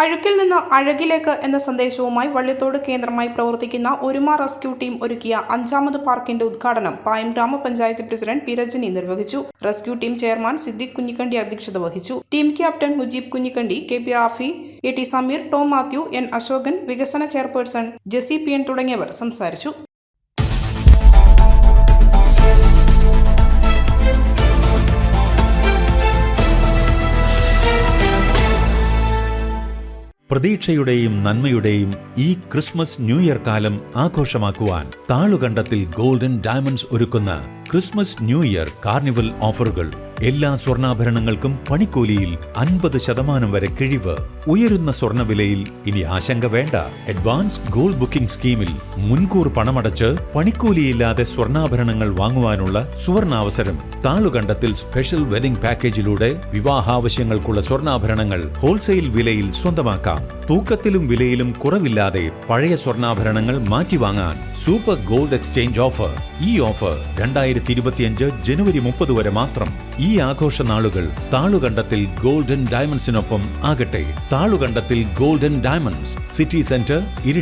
അഴുക്കിൽ നിന്ന് അഴകിലേക്ക് എന്ന സന്ദേശവുമായി വള്ളിത്തോട് കേന്ദ്രമായി പ്രവർത്തിക്കുന്ന ഒരുമ റെസ്ക്യൂ ടീം ഒരുക്കിയ അഞ്ചാമത് പാർക്കിന്റെ ഉദ്ഘാടനം പായം ഗ്രാമപഞ്ചായത്ത് പ്രസിഡന്റ് പിരജിനി നിർവഹിച്ചു. Rescue team chairman Siddique Kunhikandi അധ്യക്ഷത വഹിച്ചു. Team captain Mujeeb Kunhikandi K P Rafi A T Sameer Tom Mathew N Ashokan വികസന ചെയർപേഴ്സൺ ജെസി പി എൻ തുടങ്ങിയവർ സംസാരിച്ചു. പ്രതീക്ഷയുടെയും നന്മയുടെയും ഈ ക്രിസ്മസ് ന്യൂ ഇയർ കാലം ആഘോഷമാക്കുവാൻ താളുകണ്ടത്തിൽ ഗോൾഡൻ ഡയമണ്ട്സ് ഒരുക്കുന്ന ക്രിസ്മസ് ന്യൂ ഇയർ കാർണിവൽ ഓഫറുകൾ എല്ലാ സ്വർണാഭരണങ്ങൾക്കും പണിക്കൂലിയിൽ അൻപത് ശതമാനം വരെ കിഴിവ്. ഉയരുന്ന സ്വർണവിലയിൽ ഇനി ആശങ്ക വേണ്ട. അഡ്വാൻസ് ഗോൾഡ് ബുക്കിംഗ് സ്കീമിൽ മുൻകൂർ പണമടച്ച് പണിക്കൂലിയില്ലാതെ സ്വർണാഭരണങ്ങൾ വാങ്ങുവാനുള്ള സുവർണാവസരം. താളുകണ്ടത്തിൽ സ്പെഷ്യൽ വെഡിംഗ് പാക്കേജിലൂടെ വിവാഹാവശ്യങ്ങൾക്കുള്ള സ്വർണാഭരണങ്ങൾ ഹോൾസെയിൽ വിലയിൽ സ്വന്തമാക്കാം. തൂക്കത്തിലും വിലയിലും കുറവില്ലാതെ പഴയ സ്വർണാഭരണങ്ങൾ മാറ്റിവാങ്ങാൻ സൂപ്പർ ഗോൾഡ് എക്സ്ചേഞ്ച് ഓഫർ ഈ ഓഫർ രണ്ടായിരത്തി ഇരുപത്തിയഞ്ച് ജനുവരി മുപ്പത് വരെ മാത്രം. ഈ ആഘോഷ നാളുകൾ താളുകണ്ടത്തിൽ ഗോൾഡൻ ഡയമണ്ട്സിനൊപ്പം ആകട്ടെ. Thalukandathil golden diamonds city centre Iritty.